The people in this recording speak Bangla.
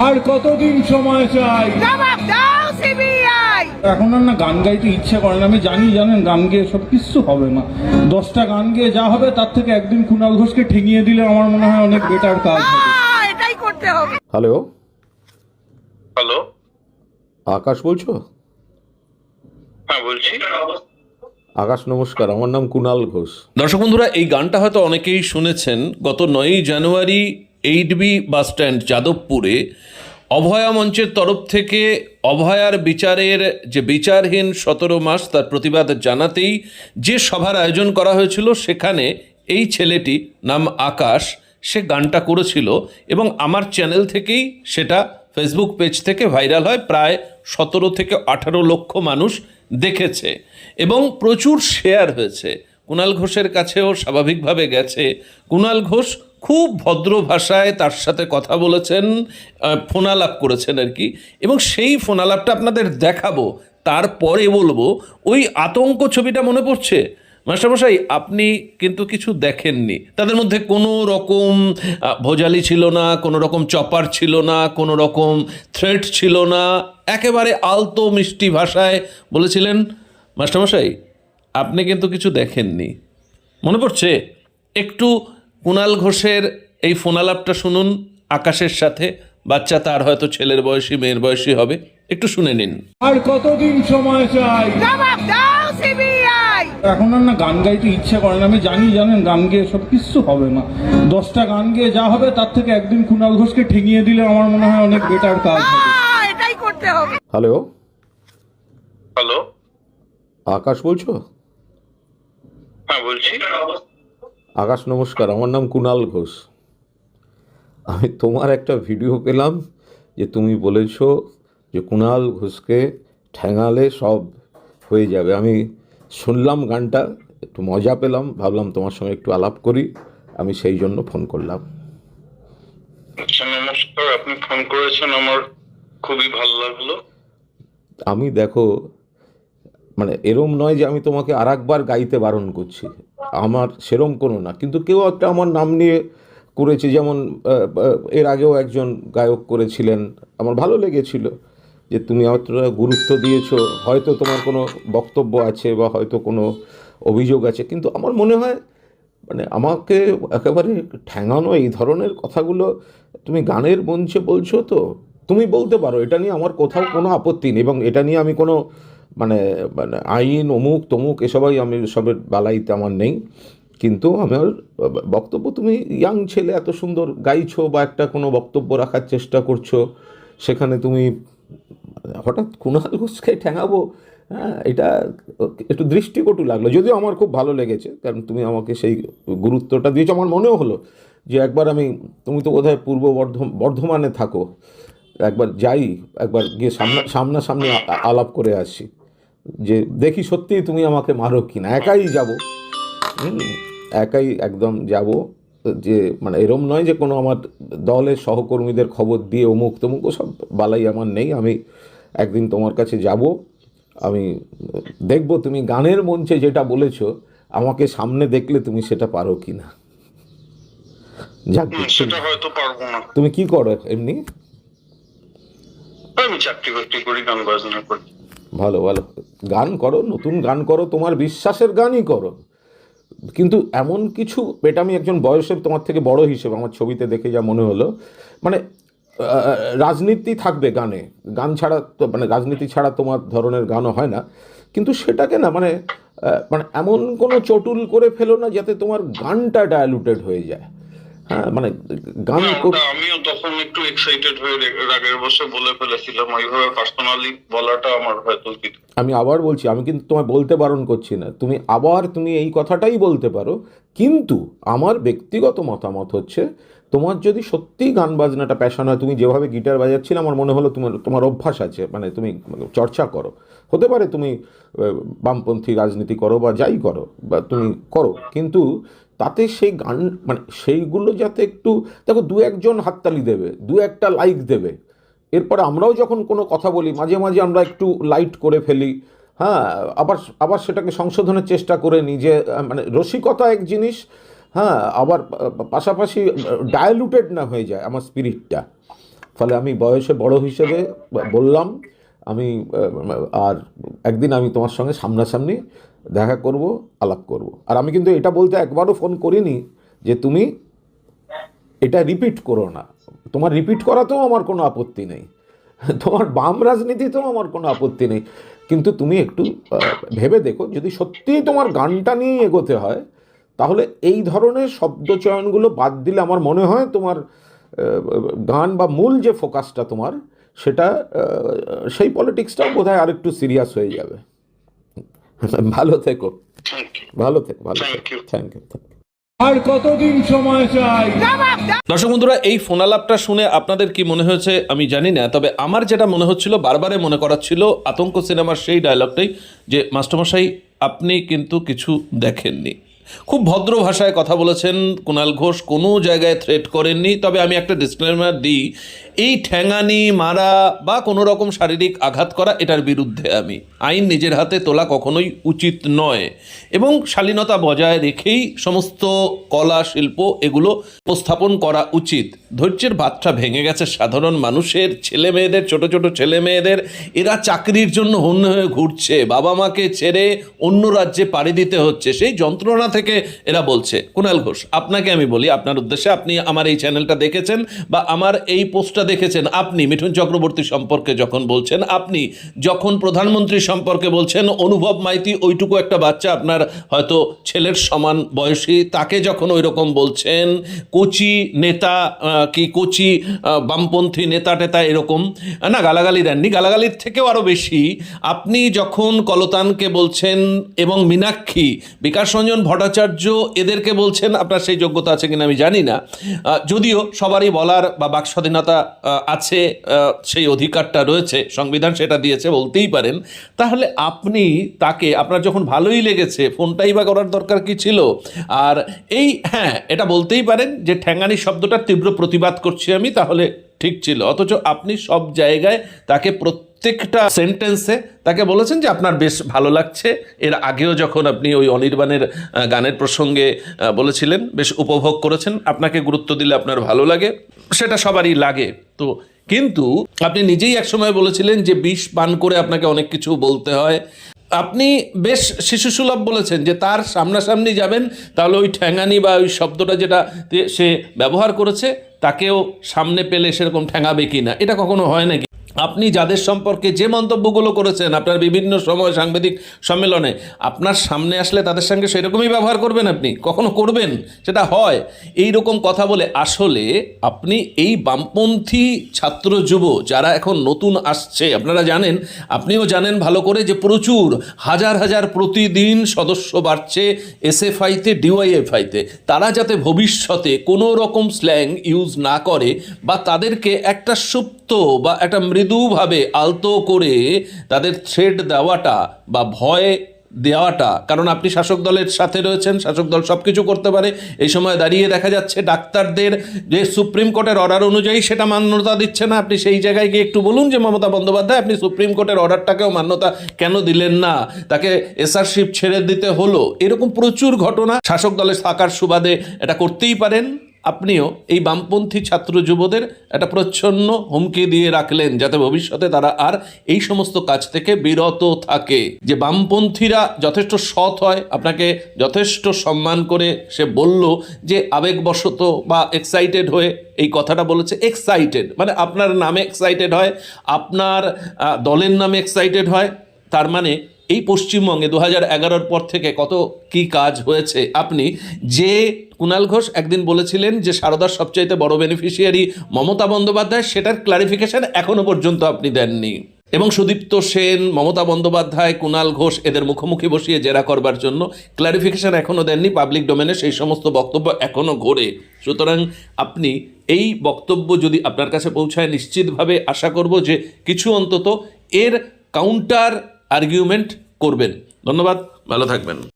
আর কতদিন সময় চাই? জবাব দাও সিবিআই এখন আর না গান গাইতে ইচ্ছে করে না। আমি জানি জানেন গান গেয়ে সব কিছু হবে না। দশটা গান গেয়ে যা হবে তার থেকে একদিন কুণাল ঘোষকে ঠেঙিয়ে দিলে আমার মনে হয় অনেক বেটার কাজ হবে। এটাই করতে হবে। হ্যালো? হ্যালো? আকাশ বলছো? হ্যাঁ বলছি। আকাশ নমস্কার। আমার নাম কুণাল ঘোষ। দর্শক বন্ধুরা এই গানটা হয়তো অনেকেই শুনেছেন। গত নয়ই জানুয়ারি এইট বি বাসস্ট্যান্ড যাদবপুরে অভয়া মঞ্চের তরফ থেকে অভয়ার বিচারের যে বিচারহীন সতেরো মাস তার প্রতিবাদ জানাতেই যে সভার আয়োজন করা হয়েছিল, সেখানে এই ছেলেটি নাম আকাশ, সে গানটা করেছিল এবং আমার চ্যানেল থেকেই সেটা ফেসবুক পেজ থেকে ভাইরাল হয়, প্রায় সতেরো থেকে আঠারো লক্ষ মানুষ দেখেছে এবং প্রচুর শেয়ার হয়েছে। কুণাল ঘোষের কাছেও স্বাভাবিকভাবে গেছে। কুণাল ঘোষ খুব ভদ্র ভাষায় তার সাথে কথা বলেছেন ফোনালাপ করেছেন আর কি। এবং সেই ফোনালাপটা আপনাদের দেখাবো, তারপরে বলব, ওই আতঙ্ক ছবিটা মনে পড়ছে? মাস্টারমশাই, আপনি কিন্তু কিছু দেখেননি। তাদের মধ্যে কোনো রকম ভোজালি ছিল না, কোনো রকম চপার ছিল না, কোনো রকম থ্রেট ছিল না। একেবারে আলতো মিষ্টি ভাষায় বলেছিলেন, মাস্টারমশাই, আপনি কিন্তু কিছু দেখেননি। মনে পড়ছে? একটু কুণাল ঘোষের এই ফোনালাপটা শুনুন আকাশের সাথে। বাচ্চা তার হয়তো ছেলের বয়সী মেয়ের বয়সী হবে। একটু শুনে নিন। আর কতদিন সময় চাই? জবাব দাও সিবিআই এখন আর না গান গাইতে ইচ্ছে করে না। আমি জানি জানেন গান গেয়ে সব কিছু হবে না। দশটা গান গেয়ে যা হবে তার থেকে একদিন কুণাল ঘোষকে ঠেঙিয়ে দিলে আমার মনে হয় অনেক বেটার কাজ হবে। এটাই করতে হবে। হ্যালো? হ্যালো? আকাশ বলছো? হ্যাঁ বলছি। আকাশ নমস্কার আমার নাম কুণাল ঘোষ। আমি তোমার একটা ভিডিও পেলাম যে তুমি বলেছ যে কুণাল ঘোষকে ঠ্যাঙালে সব হয়ে যাবে। আমি শুনলাম গানটা একটু মজা পেলাম ভাবলাম তোমার সঙ্গে একটু আলাপ করি। আমি সেই জন্য ফোন করলাম। আচ্ছা নমস্কার আপনি ফোন করেছেন আমার খুবই ভালো লাগল। আমি দেখো মানে এরম নয় যে আমি তোমাকে আর একবার গাইতে বারণ করছি। আমার সেরম কোনো না। কিন্তু কেউ একটা আমার নাম নিয়ে করেছে, যেমন এর আগেও একজন গায়ক করেছিলেন। আমার ভালো লেগেছিল যে তুমি অতটা গুরুত্ব দিয়েছ। হয়তো তোমার কোনো বক্তব্য আছে বা হয়তো কোনো অভিযোগ আছে, কিন্তু আমার মনে হয় মানে আমাকে একেবারে ঠ্যাঙানো এই ধরনের কথাগুলো তুমি গানের মঞ্চে বলছো তো, তুমি বলতে পারো। এটা নিয়ে আমার কোথাও কোনো আপত্তি নেই এবং এটা নিয়ে আমি কোনো মানে মানে আইন অমুক তমুক এসবই আমি, সবের বালাইতে আমার নেই। কিন্তু আমার বক্তব্য তুমি ইয়াং ছেলে এত সুন্দর গাইছো বা একটা কোনো বক্তব্য রাখার চেষ্টা করছ, সেখানে তুমি হঠাৎ কুণাল ঘোষকে ঠ্যাঙাবো হ্যাঁ এটা একটু দৃষ্টিকটু লাগল। যদিও আমার খুব ভালো লেগেছে, কারণ তুমি আমাকে সেই গুরুত্বটা দিয়েছ। আমার মনেও হলো যে একবার আমি, তুমি তো বোধহয় পূর্ব বর্ধ বর্ধমানে থাকো, একবার যাই, একবার গিয়ে সামনা, সামনাসামনি আলাপ করে আসি। যে দেখি সত্যিই তুমি আমাকে মারো কিনা একাই যাব। একাই একদম যাব। যে মানে এরম নয় যে কোনো আমার দলের সহকর্মীদের খবর দিয়ে অমুক তমুক সব বালাই আমার নেই আমি একদিন তোমার কাছে যাব। আমি দেখব তুমি গানের মঞ্চে যেটা বলেছ আমাকে সামনে দেখলে তুমি সেটা পারো কি না যাক হুম, সেটা হয়তো পারব না। তুমি কি করো এমনি? আমি চাকরি বাকরি করি গান বাজনা করি। ভালো ভালো। গান করো, নতুন গান করো, তোমার বিশ্বাসের গানই করো। কিন্তু এমন কিছু, এটা আমি একজন বয়সে তোমার থেকে বড় হিসেবে আমার ছবিতে দেখে যা মনে হলো মানে রাজনীতি থাকবে গানে। গান ছাড়া তো মানে রাজনীতি ছাড়া তোমার ধরনের গানও হয় না। কিন্তু সেটাকে না মানে মানে এমন কোনো চটুল করে ফেলো না যাতে তোমার গানটা ডায়ালুটেড হয়ে যায়। মানে গান আমিও তখন একটু এক্সাইটেড হয়ে রে- রাগের বসে বলে ফেলেছিলাম। ওইভাবে পার্সোনালি বলাটা আমার হয়তো আমি আবার বলছি আমি কিন্তু তোমায় বলতে বারণ করছি না। তুমি আবার তুমি এই কথাটাই বলতে পারো কিন্তু আমার ব্যক্তিগত মতামত হচ্ছে তোমার যদি সত্যিই গান বাজনাটা প্যাশন হয় তুমি যেভাবে গিটার বাজাচ্ছিলে আমার মনে হলো তোমার তোমার অভ্যাস আছে মানে তুমি চর্চা করো। হতে পারে তুমি বামপন্থী রাজনীতি করো বা যাই করো বা তুমি করো কিন্তু তাতে সেই গান মানে সেইগুলো যাতে একটু, দেখো দু একজন হাততালি দেবে, দু একটা লাইক দেবে। এরপরে আমরাও যখন কোনো কথা বলি, মাঝে মাঝে আমরা একটু লাইট করে ফেলি হ্যাঁ আবার আবার সেটাকে সংশোধনের চেষ্টা করে নিই যে মানে রসিকতা এক জিনিস হ্যাঁ আবার পাশাপাশি ডায়ালুটেড না হয়ে যায় আমার স্পিরিটটা ফলে আমি বয়সে বড় হিসেবে বললাম, আমি আর একদিন আমি তোমার সঙ্গে সামনাসামনি দেখা করব, আলাপ করব। আর আমি কিন্তু এটা বলতে একবারও ফোন করিনি যে তুমি এটা রিপিট করো না। তোমার রিপিট করাতেও আমার কোনো আপত্তি নেই। তোমার বাম রাজনীতিতেও আমার কোনো আপত্তি নেই। কিন্তু তুমি একটু ভেবে দেখো, যদি সত্যিই তোমার গানটা নিয়ে এগোতে হয়, তাহলে এই ধরনের শব্দচয়নগুলো বাদ দিলে আমার মনে হয় তোমার গান বা মূল যে ফোকাসটা তোমার, সেটা সেই পলিটিক্সটাও বোধ হয় আরেকটু সিরিয়াস হয়ে যাবে। ভালো থেকো। ভালো থেকো ভালো থেকো। থ্যাংক ইউ থ্যাংক ইউ আর কতদিন সময় চাই? দর্শক বন্ধুরা এই ফোনালাপটা শুনে আপনাদের কি মনে হয়েছে আমি জানি না তবে আমার যেটা মনে হচ্ছিল বারবারে মনে করাচ্ছিল আতঙ্ক সিনেমার সেই ডায়লগটাই যে মাস্টারমশাই আপনি কিন্তু কিছু দেখেননি। খুব ভদ্র ভাষায় কথা বলেছেন কুণাল ঘোষ কোনো জায়গায় থ্রেট করেননি তবে আমি একটা ডিসক্লেমার দিই এই ঠ্যাঙানি মারা বা কোনো রকম শারীরিক আঘাত করা এটার বিরুদ্ধে আমি। আইন নিজের হাতে তোলা কখনোই উচিত নয়। এবং শালীনতা বজায় রেখেই সমস্ত কলা, শিল্প এগুলো উপস্থাপন করা উচিত। ধৈর্যের বাদটা ভেঙে গেছে সাধারণ মানুষের, ছেলে মেয়েদের, ছোট ছোট ছেলে মেয়েদের। এরা চাকরির জন্য হন্য হয়ে ঘুরছে, বাবা মাকে ছেড়ে অন্য রাজ্যে পাড়ি দিতে হচ্ছে। সেই যন্ত্রণা থেকে এরা বলছে। কুণাল ঘোষ, আপনাকে আমি বলি, আপনার উদ্দেশ্যে আপনি আমার এই চ্যানেলটা দেখেছেন বা আমার এই পোস্টটা দেখেছেন, আপনি মিঠুন চক্রবর্তী সম্পর্কে যখন বলছেন, আপনি যখন প্রধানমন্ত্রী সম্পর্কে বলছেন, অনুভব মাইতি ওইটুকু একটা বাচ্চা আপনার হয়তো ছেলের সমান বয়সী, তাকে যখন ওই রকম বলছেন, কোচি নেতা কি কোচি বামপন্থী নেতা টেতা এরকম না, গালাগালি দেননি, গালাগালির থেকেও আরও বেশি, আপনি যখন কলতানকে বলছেন এবং মীনাক্ষী, বিকাশ রঞ্জন ভট্টাচার্য এদেরকে বলছেন, আপনার সেই যোগ্যতা আছে কিনা আমি জানি না যদিও সবারই বলার বা বাক স্বাধীনতা আছে সেই অধিকারটা রয়েছে, সংবিধান সেটা দিয়েছে, বলতেই পারেন। তাহলে আপনি তাকে, আপনার যখন ভালোই লেগেছে, ফোনটাই বা করার দরকার কি ছিল? আর এই হ্যাঁ এটা বলতেই পারেন যে ঠ্যাঙ্গানি শব্দটার তীব্র প্রতিবাদ করছি আমি, তাহলে ঠিক ছিল। অথচ আপনি সব জায়গায় তাকে প্রত্যেকটা সেন্টেন্সে তাকে বলেছেন যে আপনার বেশ ভালো লাগছে। এর আগেও যখন আপনি ওই অনির্বাণের গানের প্রসঙ্গে বলেছিলেন, বেশ উপভোগ করেছেন, আপনাকে গুরুত্ব দিলে আপনার ভালো লাগে, সেটা সবারই লাগে। তো কিন্তু আপনি নিজেই একসময় বলেছিলেন যে বিষ পান করে আপনাকে অনেক কিছু বলতে হয়। আপনি বেশ শিশুসুলভ বলেছেন যে তার সামনাসামনি যাবেন, তাহলে ওই ঠ্যাঙানি বা ওই শব্দটা যেটা সে ব্যবহার করেছে, তাকেও সামনে পেলে সেরকম ঠ্যাঙাবে কি না এটা কখনো হয় নাকি? আপনি যাদের সম্পর্কে যে মন্তব্যগুলো করেছেন, আপনার বিভিন্ন সময় সাংবাদিক সম্মেলনে, আপনার সামনে আসলে তাদের সঙ্গে সেরকমই ব্যবহার করবেন আপনি? কখনো করবেন? সেটা হয়। এই রকম কথা বলে আসলে আপনি এই বামপন্থী ছাত্র যুব যারা এখন নতুন আসছে, আপনারা জানেন, আপনিও জানেন ভালো করে যে প্রচুর, হাজার হাজার প্রতিদিন সদস্য বাড়ছে এস এফ আইতে এসএফআইতে, ডিওয়াইএফআইতে। তারা যাতে ভবিষ্যতে কোনো রকম স্ল্যাং ইউজ না করে বা তাদেরকে একটা সুপ্ত বা একটা মৃদুভাবে আলতো করে তাদের থ্রেড দেওয়াটা বা ভয় দেওয়াটা, কারণ আপনি শাসক দলের সাথে রয়েছেন, শাসক দল সব কিছু করতে পারে। এই সময় দাঁড়িয়ে দেখা যাচ্ছে ডাক্তারদের যে সুপ্রিম কোর্টের অর্ডার অনুযায়ী সেটা মান্যতা দিচ্ছে না। আপনি সেই জায়গায় গিয়ে একটু বলুন যে মমতা বন্দ্যোপাধ্যায়, আপনি সুপ্রিম কোর্টের অর্ডারটাকেও মান্যতা কেন দিলেন না? তাকে এসআরশিপ ছেড়ে দিতে হলো। এরকম প্রচুর ঘটনা শাসক দলের থাকার সুবাদে এটা করতেই পারেন। আপনিও এই বামপন্থী ছাত্র যুবদের একটা প্রচ্ছন্ন হুমকি দিয়ে রাখলেন যাতে ভবিষ্যতে তারা আর এই সমস্ত কাজ থেকে বিরত থাকে। যে বামপন্থীরা যথেষ্ট সৎ হয়, আপনাকে যথেষ্ট সম্মান করে সে বলল যে আবেগবশত বা এক্সাইটেড হয়ে এই কথাটা বলেছে এক্সাইটেড মানে আপনার নামে এক্সাইটেড হয়, আপনার দলের নামে এক্সাইটেড হয়, তার মানে এই পশ্চিমবঙ্গে দু হাজার এগারোর পর থেকে কত কি কাজ হয়েছে? আপনি যে কুণাল ঘোষ একদিন বলেছিলেন যে সারদার সবচাইতে বড় বেনিফিশিয়ারি মমতা বন্দ্যোপাধ্যায়, সেটার ক্লারিফিকেশন এখনও পর্যন্ত আপনি দেননি। এবং সুদীপ্ত সেন, মমতা বন্দ্যোপাধ্যায় কুণাল ঘোষ এদের মুখোমুখি বসিয়ে জেরা করবার জন্য ক্লারিফিকেশন এখনও দেননি পাবলিক ডোমেনে সেই সমস্ত বক্তব্য এখনও ঘোরে। সুতরাং আপনি এই বক্তব্য যদি আপনার কাছে পৌঁছায়, নিশ্চিতভাবে আশা করব যে কিছু অন্তত এর কাউন্টার আর্গুমেন্ট করবেন। ধন্যবাদ ভালো থাকবেন।